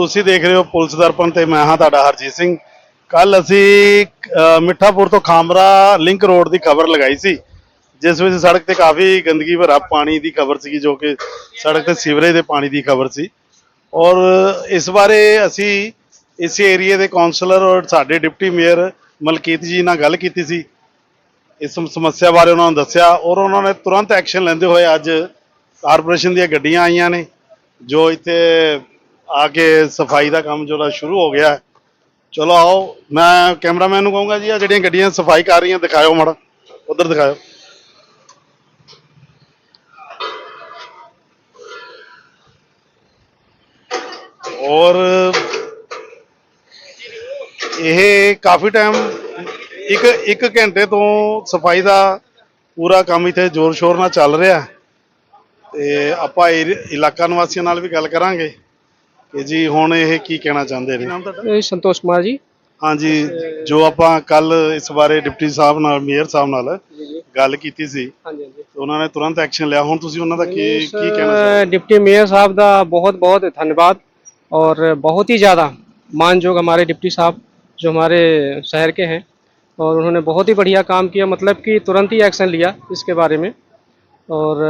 ਤੁਸੀਂ ਦੇਖ ਰਹੇ ਹੋ ਪੁਲਿਸ ਦਰਪਣ ਤੇ ਮੈਂ ਹਾਂ ਤੁਹਾਡਾ ਹਰਜੀਤ ਸਿੰਘ। ਕੱਲ ਅਸੀਂ ਮਿੱਠਾਪੁਰ ਤੋਂ ਖਾਮਰਾ ਲਿੰਕ ਰੋਡ ਦੀ ਖਬਰ ਲਗਾਈ ਸੀ, ਜਿਸ ਵਿੱਚ ਸੜਕ ਤੇ ਕਾਫੀ ਗੰਦਗੀ ਭਰਾ ਪਾਣੀ ਦੀ ਖਬਰ ਸੀ ਜੋ ਕਿ ਸੜਕ ਤੇ ਸੀਵਰੇਜ ਦੇ ਪਾਣੀ ਦੀ ਖਬਰ ਸੀ। ਔਰ ਇਸ ਬਾਰੇ ਅਸੀਂ ਇਸ ਏਰੀਏ ਦੇ ਕਾਉਂਸਲਰ ਔਰ ਸਾਡੇ ਡਿਪਟੀ ਮੇਅਰ ਮਲਕੀਤ ਜੀ ਨਾਲ ਗੱਲ ਕੀਤੀ ਸੀ। ਇਸ ਸਮੱਸਿਆ ਬਾਰੇ ਉਹਨਾਂ ਨੂੰ ਦੱਸਿਆ ਔਰ ਉਹਨਾਂ ਨੇ ਤੁਰੰਤ ਐਕਸ਼ਨ ਲੈਂਦੇ ਹੋਏ ਅੱਜ ਕਾਰਪੋਰੇਸ਼ਨ ਦੀਆਂ ਗੱਡੀਆਂ ਆਈਆਂ ਨੇ, ਜੋ ਇੱਥੇ ਆ ਕੇ ਸਫ਼ਾਈ ਦਾ ਕੰਮ ਜਿਹੜਾ ਸ਼ੁਰੂ ਹੋ ਗਿਆ ਹੈ। ਚਲੋ ਆਓ, ਮੈਂ ਕੈਮਰਾਮੈਨ ਨੂੰ ਕਹੂੰਗਾ ਜੀ ਆ ਜਿਹੜੀਆਂ ਗੱਡੀਆਂ ਸਫ਼ਾਈ ਕਰ ਰਹੀਆਂ ਦਿਖਾਓ ਮਾੜਾ, ਉਧਰ ਦਿਖਾਓ ਔਰ ਇਹ ਕਾਫੀ ਟਾਈਮ, ਇੱਕ ਇੱਕ ਘੰਟੇ ਤੋਂ ਸਫ਼ਾਈ ਦਾ ਪੂਰਾ ਕੰਮ ਇੱਥੇ ਜ਼ੋਰ ਸ਼ੋਰ ਨਾਲ ਚੱਲ ਰਿਹਾ ਹੈ। ਤੇ ਆਪਾਂ ਏਰੀ- ਇਲਾਕਾ ਨਿਵਾਸੀਆਂ ਨਾਲ ਵੀ ਗੱਲ ਕਰਾਂਗੇ ਕਿ ਜੀ ਹੁਣ ਇਹ ਕੀ ਕਹਿਣਾ ਚਾਹੁੰਦੇ ਨੇ ਨਾਮ ਤੁਹਾਡਾ ਇਹ ਸੰਤੋਸ਼ ਕੁਮਾਰ ਜੀ ਹਾਂਜੀ ਜੋ ਆਪਾਂ ਕੱਲ ਇਸ ਬਾਰੇ ਡਿਪਟੀ ਸਾਹਿਬ ਨਾਲ ਮੇਅਰ ਸਾਹਿਬ ਨਾਲ ਗੱਲ ਕੀਤੀ ਸੀ ਹਾਂਜੀ ਹਾਂਜੀ ਤੇ ਉਹਨਾਂ ਨੇ ਤੁਰੰਤ ਐਕਸ਼ਨ ਲਿਆ ਹੁਣ ਤੁਸੀਂ ਉਹਨਾਂ ਦਾ ਕੀ ਕੀ ਇਸ, ਕਹਿਣਾ ਚਾਹੁੰਦੇ डिप्टी मेयर साहब का बहुत बहुत धन्यवाद और बहुत ही ज़्यादा मानजोग हमारे डिप्टी साहब जो हमारे शहर के हैं और उन्होंने बहुत ही बढ़िया काम किया मतलब कि तुरंत ही एक्शन लिया इसके बारे में और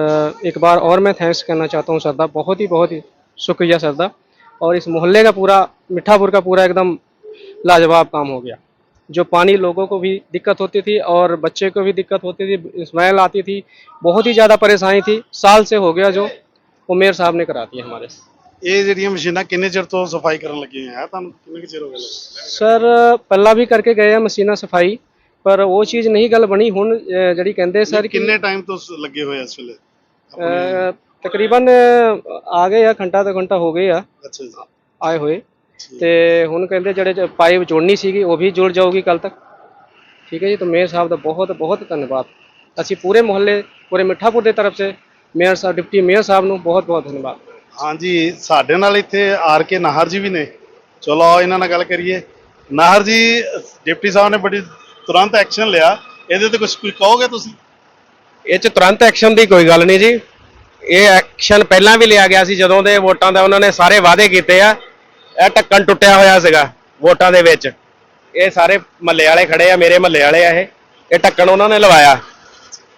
एक बार और मैं थैंक्स करना चाहता हूँ सरदा बहुत ही बहुत ही शुक्रिया सरदा और इस मोहल्ले का पूरा मिठापुर का पूरा एकदम लाजवाब काम हो गया जो पानी लोगों को भी दिक्कत होती थी और बच्चे को भी दिक्कत होती थी स्मेल आती थी बहुत ही ज़्यादा परेशानी थी साल से हो गया जो वो मेयर साहब ने करा दिया हमारे से। ਇਹ ਜਿਹੜੀਆਂ ਮਸ਼ੀਨਾਂ ਕਿੰਨੇ ਚਿਰ ਤੋਂ ਸਫਾਈ ਕਰਨ ਲੱਗੀਆਂ ਹੈ ਤੁਹਾਨੂੰ ਕਿੰਨੇ ਕੁ ਚਿਰ ਹੋ ਗਿਆ ਸਰ ਪਹਿਲਾਂ ਵੀ ਕਰਕੇ ਗਏ ਆ ਮਸ਼ੀਨਾਂ ਸਫਾਈ ਪਰ ਉਹ ਚੀਜ਼ ਨਹੀਂ ਗੱਲ ਬਣੀ ਹੁਣ ਅਹ, ਜਿਹੜੀ ਕਹਿੰਦੇ ਸਰ ਕਿ ਕਿੰਨੇ ਟਾਈਮ ਤੋਂ ਸ- ਲੱਗੇ ਹੋਏ ਆ ਇਸ ਵੇਲੇ ਅਹ, ਤਕਰੀਬਨ ਆ ਗਏ ਆ ਘੰਟਾ ਤੋਂ ਘੰਟਾ ਹੋ ਗਏ ਆ। ਅੱਛਾ ਜੀ। ਆਏ ਹੋਏ। ਤੇ ਹੁਣ ਕਹਿੰਦੇ ਜਿਹੜੇ ਪਾਈਪ ਜੋੜਨੀ ਸੀਗੀ ਉਹ ਵੀ ਜੁੜ ਜਾਊਗੀ ਕੱਲ ਤੱਕ। ਠੀਕ ਹੈ ਜੀ ਤਾਂ ਮੇਅਰ ਸਾਹਿਬ ਦਾ ਬਹੁਤ ਬਹੁਤ ਧੰਨਵਾਦ। ਅਸੀਂ ਪੂਰੇ ਮੁਹੱਲੇ ਪੂਰੇ ਮਿੱਠਾਪੁਰ ਦੇ ਤਰਫ ਸੇ ਮੇਅਰ ਸਾਹਿਬ ਡਿਪਟੀ ਮੇਅਰ ਸਾਹਿਬ ਨੂੰ ਬਹੁਤ ਬਹੁਤ ਧੰਨਵਾਦ। ਹਾਂਜੀ ਸਾਡੇ ਨਾਲ ਇੱਥੇ ਆਰ ਕੇ ਨਾਹਰ ਜੀ ਵੀ ਨੇ। ਚਲੋ ਆਓ ਇਹਨਾਂ ਨਾਲ ਗੱਲ ਕਰੀਏ। ਨਾਹਰ ਜੀ ਡਿਪਟੀ ਸਾਹਿਬ ਨੇ ਬੜੀ ਤੁਰੰਤ ਐਕਸ਼ਨ ਲਿਆ। ਇਹਦੇ ਤੇ ਕੁਝ ਕੁਝ ਕਹੋਗੇ ਤੁਸੀਂ? ਇਹ ਚ ਤੁਰੰਤ ਐਕਸ਼ਨ ਦੀ ਕੋਈ ਗੱਲ ਨਹੀਂ ਜੀ। ਇਹ ਐਕਸ਼ਨ ਪਹਿਲਾਂ ਵੀ ਲਿਆ ਗਿਆ ਸੀ, ਜਦੋਂ ਦੇ ਵੋਟਾਂ ਦਾ ਉਹਨਾਂ ਨੇ ਸਾਰੇ ਵਾਅਦੇ ਕੀਤੇ ਆ, ਇਹ ਢੱਕਣ ਟੁੱਟਿਆ ਹੋਇਆ ਸੀਗਾ ਵੋਟਾਂ ਦੇ ਵਿੱਚ। ਇਹ ਸਾਰੇ ਮੱਲੇ ਵਾਲੇ ਖੜੇ ਆ, ਮੇਰੇ ਮੱਲੇ ਵਾਲੇ ਆ ਇਹ। ਇਹ ਢੱਕਣ ਉਹਨਾਂ ਨੇ ਲਵਾਇਆ।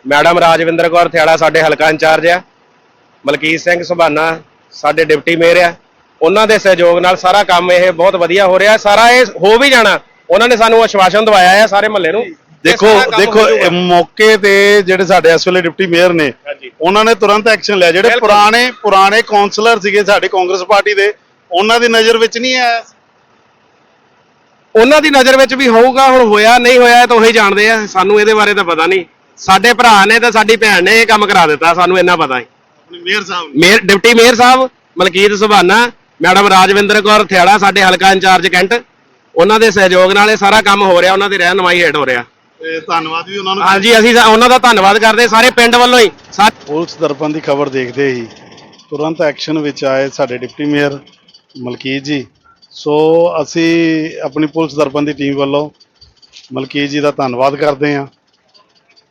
ਮੈਡਮ ਰਾਜਵਿੰਦਰ ਕੌਰ ਥਿਆੜਾ ਸਾਡੇ ਹਲਕਾ ਇੰਚਾਰਜ ਆ। ਮਲਕੀਤ ਸਿੰਘ ਸੁਭਾਨਾ ਸਾਡੇ ਡਿਪਟੀ ਮੇਅਰ ਆ। ਉਹਨਾਂ ਦੇ ਸਹਿਯੋਗ ਨਾਲ ਸਾਰਾ ਕੰਮ ਇਹ ਬਹੁਤ ਵਧੀਆ ਹੋ ਰਿਹਾ। ਸਾਰਾ ਇਹ ਹੋ ਵੀ ਜਾਣਾ। ਉਹਨਾਂ ਨੇ ਸਾਨੂੰ ਆਸ਼ਵਾਸਨ ਦਵਾਇਆ ਆ ਸਾਰੇ ਮਹੱਲੇ ਨੂੰ। ਦੇਖੋ ਦੇਖੋ। ਇਹ ਮੌਕੇ ਤੇ ਜਿਹੜੇ ਸਾਡੇ ਇਸ ਵੇਲੇ ਡਿਪਟੀ ਮੇਅਰ ਨੇ। ਉਹਨਾਂ ਨੇ ਤੁਰੰਤ ਐਕਸ਼ਨ ਲਿਆ। ਜਿਹੜੇ। ਪੁਰਾਣੇ ਪੁਰਾਣੇ ਕਾਉਂਸਲਰ ਸੀਗੇ ਸਾਡੇ ਕਾਂਗਰਸ ਪਾਰਟੀ ਦੇ ਉਹਨਾਂ ਦੀ ਨਜ਼ਰ ਵਿੱਚ ਨਹੀਂ ਆਇਆ ਉਹਨਾਂ ਦੀ ਨਜ਼ਰ ਵਿੱਚ ਵੀ ਹੋਊਗਾ ਹੁਣ ਹੋਇਆ ਨਹੀਂ ਹੋਇਆ ਤਾਂ ਉਹੀ ਜਾਣਦੇ ਆ। ਸਾਨੂੰ ਇਹਦੇ ਬਾਰੇ ਤਾਂ ਪਤਾ ਨਹੀਂ। ਸਾਡੇ ਭਰਾ ਨੇ ਤੇ ਸਾਡੀ ਭੈਣ ਨੇ ਇਹ ਕੰਮ ਕਰਾ ਦਿੱਤਾ ਸਾਨੂੰ ਇੰਨਾ ਪਤਾ ਹੈ ਮੇਅਰ ਸਾਹਿਬ ਮੇਅਰ ਡਿਪਟੀ ਮੇਅਰ ਸਾਹਿਬ ਮਲਕੀਤ ਸੁਭਾਨਾ ਮੈਡਮ ਰਾਜਵਿੰਦਰ ਕੌਰ ਥਿਆੜਾ ਸਾਡੇ ਹਲਕਾ ਇੰਚਾਰਜ ਕੈਂਟ ਉਹਨਾਂ ਦੇ ਸਹਿਯੋਗ ਨਾਲ ਇਹ ਸਾਰਾ ਕੰਮ ਹੋ ਰਿਹਾ ਉਹਨਾਂ ਦੀ ਰਹਿਨਮਾਈ ਹੇਠ ਹੋ ਰਿਹਾ। ਤੇ ਧੰਨਵਾਦ ਵੀ ਉਹਨਾਂ ਨੂੰ। ਹਾਂਜੀ ਅਸੀਂ ਤਾਂ ਉਹਨਾਂ ਦਾ ਧੰਨਵਾਦ ਕਰਦੇ ਸਾਰੇ ਪਿੰਡ ਵੱਲੋਂ ਹੀ। ਸਾ- ਪੁਲਿਸ ਦਰਪਣ ਦੀ ਖਬਰ ਦੇਖਦੇ ਹੀ ਤੁਰੰਤ ਐਕਸ਼ਨ ਵਿੱਚ ਆਏ ਸਾਡੇ ਡਿਪਟੀ ਮੇਅਰ ਮਲਕੀਤ ਜੀ। ਸੋ ਅਸੀਂ ਆਪਣੀ ਪੁਲਿਸ ਦਰਪਣ ਦੀ ਟੀਮ ਵੱਲੋਂ ਮਲਕੀਤ ਜੀ ਦਾ ਧੰਨਵਾਦ ਕਰਦੇ ਹਾਂ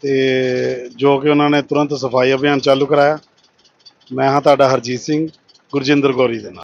ਤੇ ਜੋ ਕਿ ਉਹਨਾਂ ਨੇ ਤੁਰੰਤ ਸਫ਼ਾਈ ਅਭਿਆਨ ਚਾਲੂ ਕਰਾਇਆ। ਮੈਂ ਹਾਂ ਤੁਹਾਡਾ ਹਰਜੀਤ ਸਿੰਘ ਗੁਰਜਿੰਦਰ ਗੌਰੀ ਦੇ ਨਾਲ।